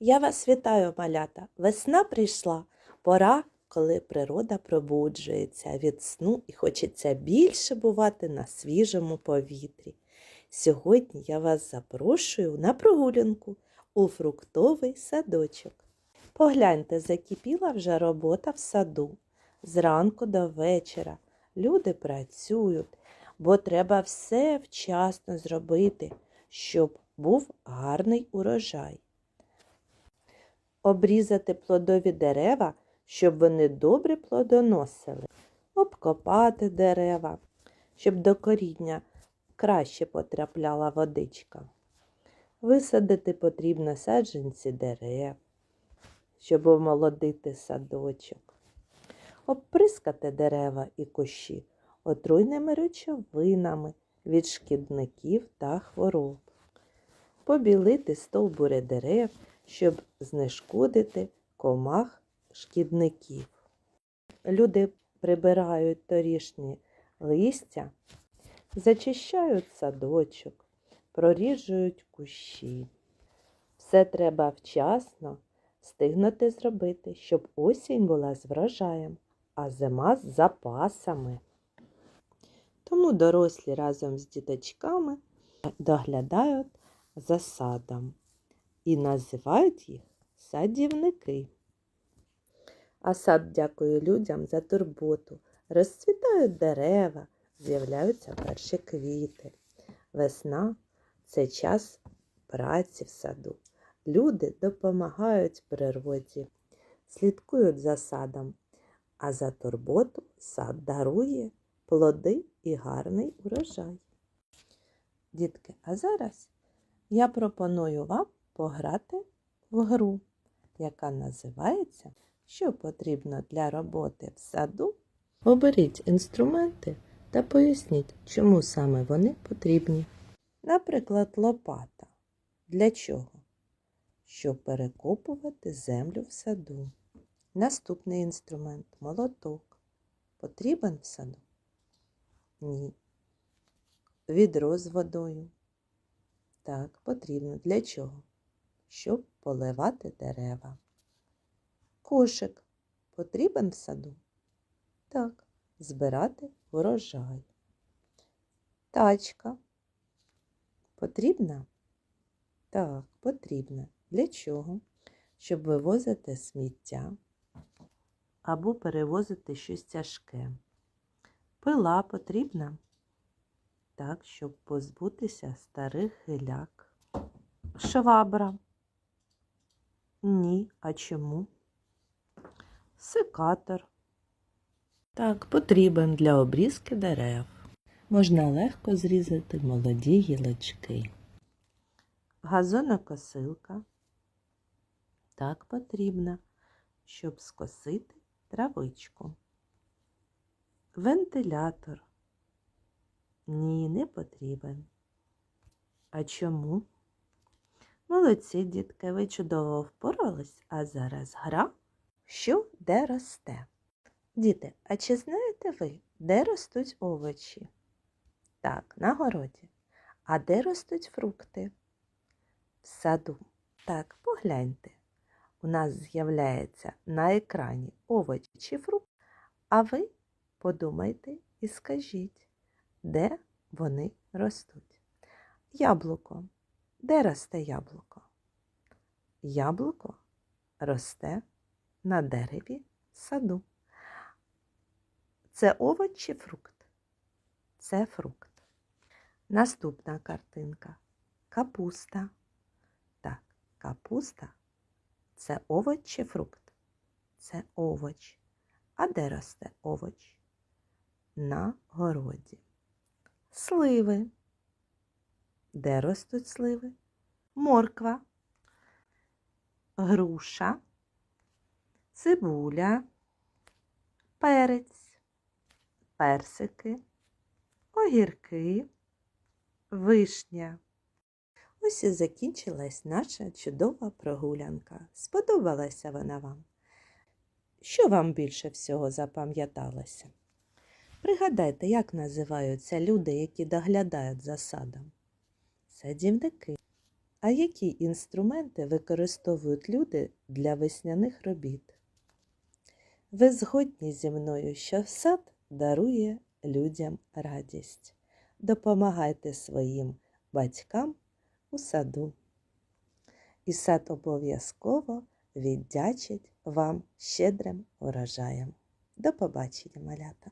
Я вас вітаю, малята. Весна прийшла. Пора, коли природа пробуджується від сну і хочеться більше бувати на свіжому повітрі. Сьогодні я вас запрошую на прогулянку у фруктовий садочок. Погляньте, закипіла вже робота в саду. Зранку до вечора люди працюють, бо треба все вчасно зробити, щоб був гарний урожай. Обрізати плодові дерева, щоб вони добре плодоносили, обкопати дерева, щоб до коріння краще потрапляла водичка. Висадити потрібно саджанці дерев, щоб омолодити садочок, обприскати дерева і кущі отруйними речовинами від шкідників та хвороб, побілити стовбури дерев, щоб знешкодити комах шкідників. Люди прибирають торішні листя, зачищають садочок, проріжують кущі. Все треба вчасно встигнути зробити, щоб осінь була з врожаєм, а зима з запасами. Тому дорослі разом з діточками доглядають за садом і називають їх садівники. А сад дякує людям за турботу. Розцвітають дерева, з'являються перші квіти. Весна це час праці в саду. Люди допомагають природі, слідкують за садом, а за турботу сад дарує плоди і гарний урожай. Дітки, а зараз я пропоную вам пограти в гру, яка називається Що потрібно для роботи в саду. Оберіть інструменти та поясніть, чому саме вони потрібні. Наприклад, лопата. Для чого? Щоб перекопувати землю в саду. Наступний інструмент молоток. Потрібен в саду? Ні. Відро з водою. Так, потрібно. Для чого? Щоб поливати дерева. Кошик потрібен в саду? Так, збирати урожай. Тачка потрібна? Так, потрібна. Для чого? Щоб вивозити сміття або перевозити щось тяжке. Пила потрібна? Так, щоб позбутися старих гиляк. Швабра. Ні, а чому? Секатор. Так, потрібен для обрізки дерев. Можна легко зрізати молоді гілочки. Газонокосилка. Так потрібна, щоб скосити травичку. Вентилятор. Ні, не потрібен. А чому? Молодці, дітки, ви чудово впорались, а зараз гра, що де росте. Діти, а чи знаєте ви, де ростуть овочі? Так, на городі. А де ростуть фрукти? В саду. Так, погляньте. У нас з'являється на екрані овочі чи фрукт, а ви подумайте і скажіть, де вони ростуть. Яблуко. Де росте яблуко? Яблуко росте на дереві саду. Це овоч чи фрукт? Це фрукт. Наступна картинка. Капуста. Так, капуста це овоч чи фрукт? Це овоч. А де росте овоч? На городі. Сливи. Де ростуть сливи? Морква, груша, цибуля, перець, персики, огірки, вишня. Ось і закінчилась наша чудова прогулянка. Сподобалася вона вам? Що вам більше всього запам'яталося? Пригадайте, як називаються люди, які доглядають за садом? Садівники. А які інструменти використовують люди для весняних робіт? Ви згодні зі мною, що сад дарує людям радість. Допомагайте своїм батькам у саду. І сад обов'язково віддячить вам щедрим урожаєм. До побачення, малята!